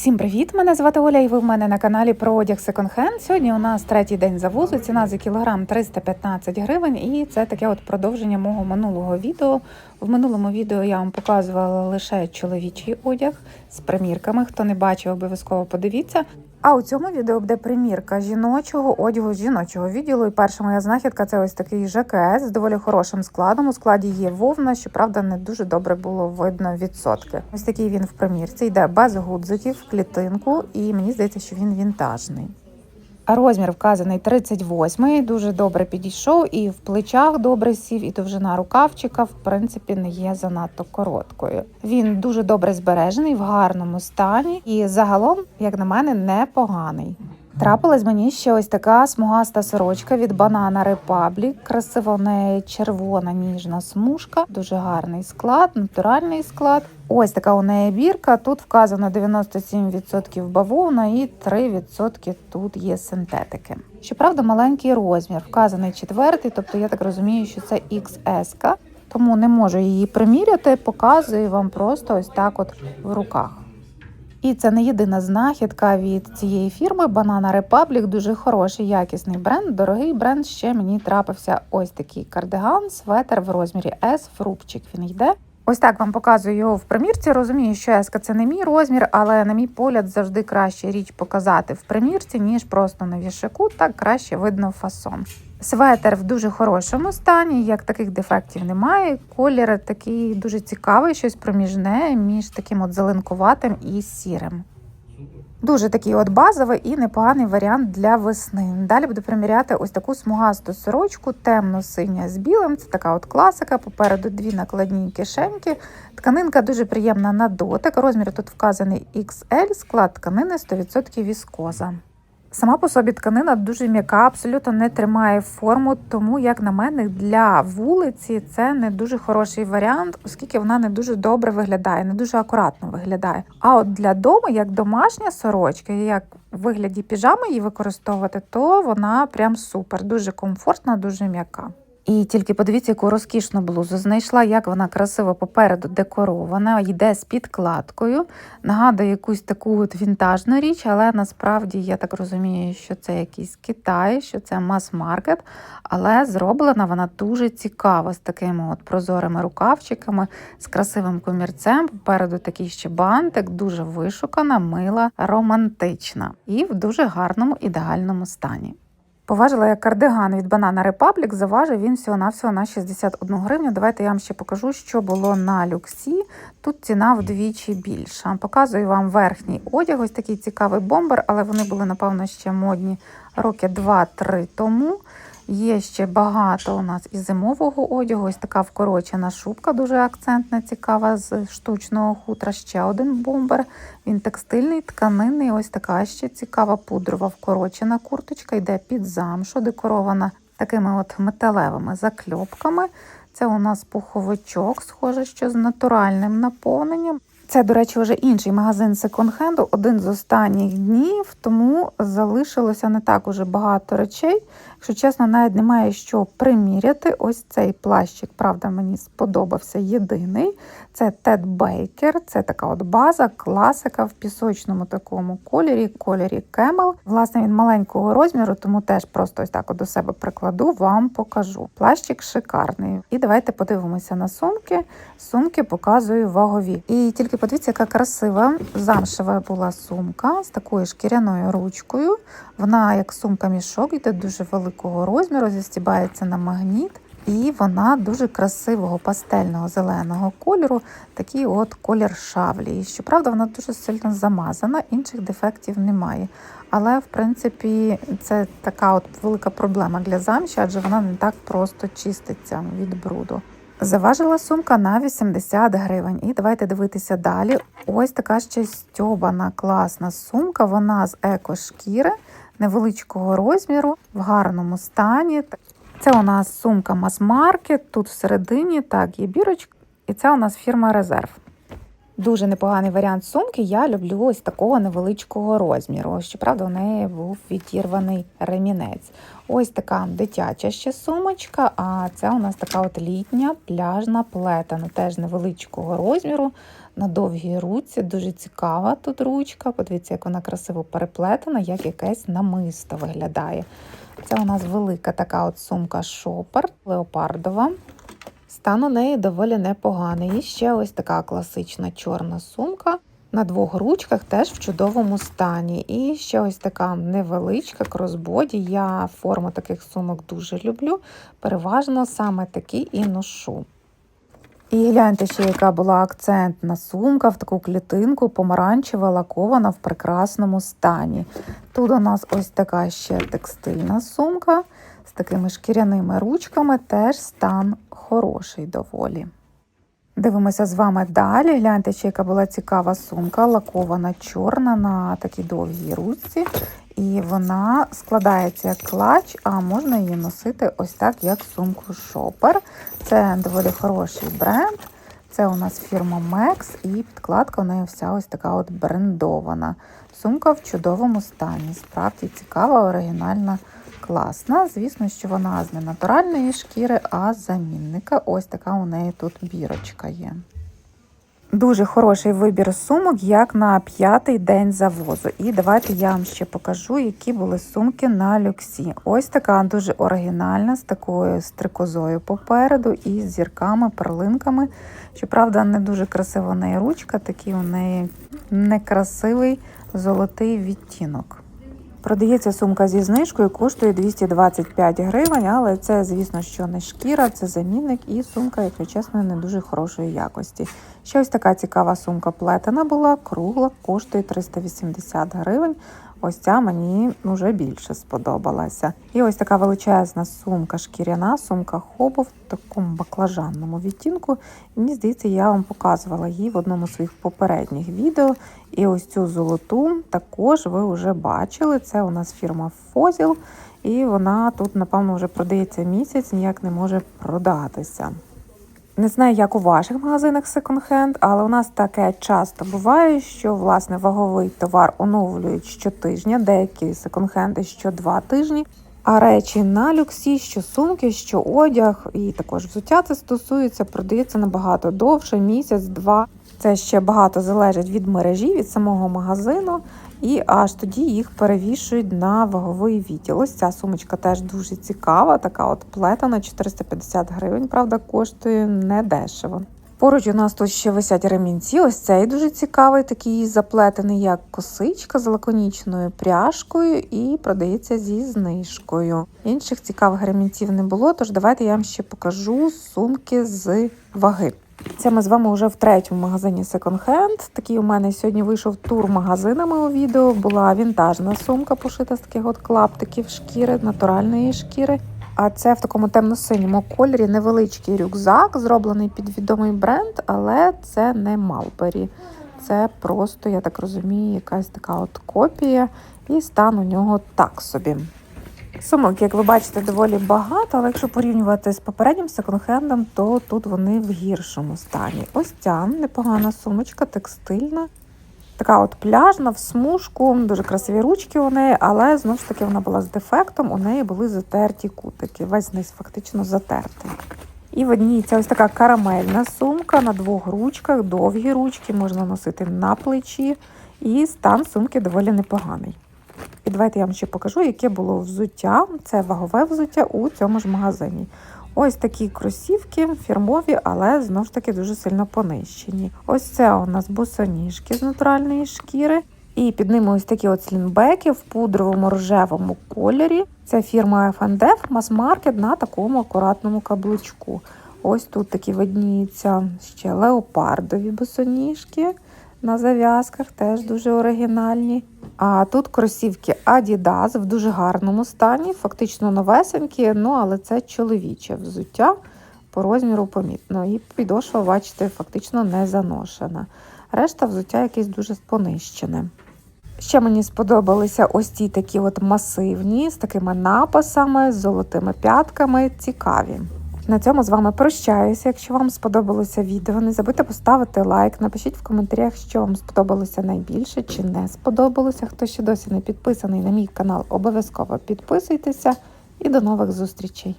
Усім привіт! Мене звати Оля, і ви в мене на каналі про одяг секонд-хенд. Сьогодні у нас третій день завозу. Ціна за кілограм 315 гривень, і це таке от продовження мого минулого відео. В минулому відео я вам показувала лише чоловічий одяг з примірками. Хто не бачив, обов'язково подивіться. А у цьому відео буде примірка жіночого одягу з жіночого відділу. І перша моя знахідка це ось такий ЖКС з доволі хорошим складом. У складі є вовна, щоправда, не дуже добре було видно відсотки. Ось такий він в примірці. Йде без гудзиків, клітинку, і мені здається, що він вінтажний. Розмір вказаний 38, дуже добре підійшов, і в плечах добре сів, і довжина рукавчика, в принципі, не є занадто короткою. Він дуже добре збережений, в гарному стані, і загалом, як на мене, непоганий. Трапилась мені ще ось така смугаста сорочка від Banana Republic. Красиво в неї червона ніжна смужка, дуже гарний склад, натуральний склад. Ось така у неї бірка. Тут вказано 97% бавовна і 3% тут є синтетики. Щоправда, маленький розмір, вказаний четвертий, тобто я так розумію, що це XS, тому не можу її приміряти, показую вам просто ось так от в руках. І це не єдина знахідка від цієї фірми Banana Republic. Дуже хороший, якісний бренд, дорогий бренд. Ще мені трапився ось такий кардиган, светер в розмірі S, фрупчик він йде. Ось так вам показую його в примірці. Розумію, що еска це не мій розмір, але на мій погляд завжди краще річ показати в примірці, ніж просто на вішаку. Так краще видно фасон. Светер в дуже хорошому стані, як таких дефектів немає. Колір такий дуже цікавий, щось проміжне між таким от зеленкуватим і сірим. Дуже такий от базовий і непоганий варіант для весни. Далі буду приміряти ось таку смугасту сорочку, темно-синя з білим. Це така от класика. Попереду дві накладні кишеньки. Тканинка дуже приємна на дотик. Розмір тут вказаний XL, склад тканини 100% віскоза. Сама по собі тканина дуже м'яка, абсолютно не тримає форму, тому, як на мене, для вулиці це не дуже хороший варіант, оскільки вона не дуже добре виглядає, не дуже акуратно виглядає. А от для дому, як домашня сорочка, як в вигляді піжами її використовувати, то вона прям супер, дуже комфортна, дуже м'яка. І тільки подивіться, яку розкішну блузу знайшла, як вона красиво попереду декорована, йде з підкладкою. Нагадує якусь таку от вінтажну річ, але насправді я так розумію, що це якийсь Китай, що це мас-маркет. Але зроблена вона дуже цікаво з такими от прозорими рукавчиками, з красивим комірцем. Попереду такий ще бантик, дуже вишукана, мила, романтична і в дуже гарному ідеальному стані. Поважила я кардиган від Banana Republic, заважив він всього-навсього на 61 гривню. Давайте я вам ще покажу, що було на люксі. Тут ціна вдвічі більша. Показую вам верхній одяг, ось такий цікавий бомбер, але вони були, напевно, ще модні роки 2-3 тому. Є ще багато у нас і зимового одягу. Ось така вкорочена шубка, дуже акцентна, цікава з штучного хутра. Ще один бомбер. Він текстильний, тканинний. Ось така ще цікава пудрова вкорочена курточка, йде під замшу, декорована такими от металевими закльопками. Це у нас пуховичок, схоже, що з натуральним наповненням. Це, до речі, вже інший магазин секонд-хенду, один з останніх днів, тому залишилося не так уже багато речей. Якщо чесно, навіть немає що приміряти. Ось цей плащик, правда, мені сподобався єдиний. Це Тед Бейкер, це така от база, класика в пісочному такому кольорі, кольорі Кемел. Власне, він маленького розміру, тому теж просто ось так от до себе прикладу, вам покажу. Плащик шикарний. І давайте подивимося на сумки. Сумки показую вагові. І тільки подивіться, яка красива замшева була сумка з такою шкіряною ручкою. Вона, як сумка-мішок, йде дуже великого розміру, застібається на магніт. І вона дуже красивого пастельного зеленого кольору, такий от колір шавлі. І щоправда, вона дуже сильно замазана, інших дефектів немає. Але, в принципі, це така от велика проблема для замші, адже вона не так просто чиститься від бруду. Заважила сумка на 80 гривень. І давайте дивитися далі. Ось така ще стьобана класна сумка. Вона з екошкіри невеличкого розміру, в гарному стані. Це у нас сумка Масмаркет, тут всередині так є бірочка, і це у нас фірма Резерв. Дуже непоганий варіант сумки. Я люблю ось такого невеличкого розміру. Щоправда, у неї був відірваний ремінець. Ось така дитяча ще сумочка, а це у нас така от літня пляжна плетена, теж невеличкого розміру. На довгій руці, дуже цікава тут ручка. Подивіться, як вона красиво переплетена, як якесь намисто виглядає. Це у нас велика така от сумка шопер леопардова. Стан у неї доволі непоганий. І ще ось така класична чорна сумка. На двох ручках теж в чудовому стані. І ще ось така невеличка кросбоді. Я форму таких сумок дуже люблю. Переважно саме такі і ношу. І гляньте ще, яка була акцентна сумка в таку клітинку, помаранчева, лакована в прекрасному стані. Тут у нас ось така ще текстильна сумка з такими шкіряними ручками, теж стан хороший доволі. Дивимося з вами далі. Гляньте, ще яка була цікава сумка, лакована чорна на такій довгій ручці. І вона складається як клач, а можна її носити ось так, як сумку шопер. Це доволі хороший бренд. Це у нас фірма Max, і підкладка у неї вся ось така от брендована. Сумка в чудовому стані. Справді цікава, оригінальна, класна. Звісно, що вона з не натуральної шкіри, а з замінника. Ось така у неї тут бірочка є. Дуже хороший вибір сумок, як на п'ятий день завозу. І давайте я вам ще покажу, які були сумки на люксі. Ось така дуже оригінальна, з такою стрикозою попереду і з зірками, перлинками. Щоправда, не дуже красива у неї ручка, такий у неї некрасивий золотий відтінок. Продається сумка зі знижкою, коштує 225 гривень, але це, звісно, що не шкіра, це замінник і сумка, якщо чесно, не дуже хорошої якості. Ще ось така цікава сумка плетена була, кругла, коштує 380 гривень. Ось ця мені вже більше сподобалася. І ось така величезна сумка шкіряна, сумка хобо в такому баклажанному відтінку. Мені здається, я вам показувала її в одному з своїх попередніх відео. І ось цю золоту також ви вже бачили. Це у нас фірма Фозіл, і вона тут, напевно, вже продається місяць, ніяк не може продатися. Не знаю, як у ваших магазинах секонд-хенд, але у нас таке часто буває, що власне ваговий товар оновлюють щотижня, деякі секонд-хенди що два тижні. А речі на люксі, що сумки, що одяг, і також взуття це стосується, продається набагато довше, місяць-два. Це ще багато залежить від мережі, від самого магазину, і аж тоді їх перевішують на ваговий відділ. Ось ця сумочка теж дуже цікава, така от плетена, 450 гривень, правда, коштує недешево. Поруч у нас тут ще висять ремінці. Ось цей дуже цікавий, такий заплетений як косичка з лаконічною пряжкою і продається зі знижкою. Інших цікавих ремінців не було, тож давайте я вам ще покажу сумки з ваги. Це ми з вами вже в третьому магазині Second Hand. Такий у мене сьогодні вийшов тур магазинами у відео. Була вінтажна сумка, пошита з таких от клаптиків шкіри, натуральної шкіри. А це в такому темно-синьому кольорі невеличкий рюкзак, зроблений під відомий бренд, але це не Малбері. Це просто, я так розумію, якась така от копія, і стан у нього так собі. Сумок, як ви бачите, доволі багато, але якщо порівнювати з попереднім секонд-хендом, то тут вони в гіршому стані. Ось ця непогана сумочка, текстильна. Така от пляжна в смужку, дуже красиві ручки у неї, але знову ж таки вона була з дефектом, у неї були затерті кутики. Весь низ фактично затертий. І в одній це ось така карамельна сумка на двох ручках, довгі ручки, можна носити на плечі, і стан сумки доволі непоганий. І давайте я вам ще покажу, яке було взуття. Це вагове взуття у цьому ж магазині. Ось такі кросівки фірмові, але знову ж таки дуже сильно понищені. Ось це у нас босоніжки з натуральної шкіри. І під ними ось такі от слінбеки в пудровому рожевому кольорі. Це фірма FNDF мас-маркет на такому акуратному каблучку. Ось тут такі видніються ще леопардові босоніжки на зав'язках, теж дуже оригінальні. А тут кросівки Adidas в дуже гарному стані, фактично новесенькі, ну але це чоловіче взуття по розміру помітно. І підошва, бачите, фактично не заношена. Решта взуття якесь дуже понищене. Ще мені сподобалися ось ці такі от масивні, з такими написами, з золотими п'ятками, цікаві. На цьому з вами прощаюся. Якщо вам сподобалося відео, не забудьте поставити лайк, напишіть в коментарях, що вам сподобалося найбільше чи не сподобалося. Хто ще досі не підписаний на мій канал, обов'язково підписуйтеся і до нових зустрічей.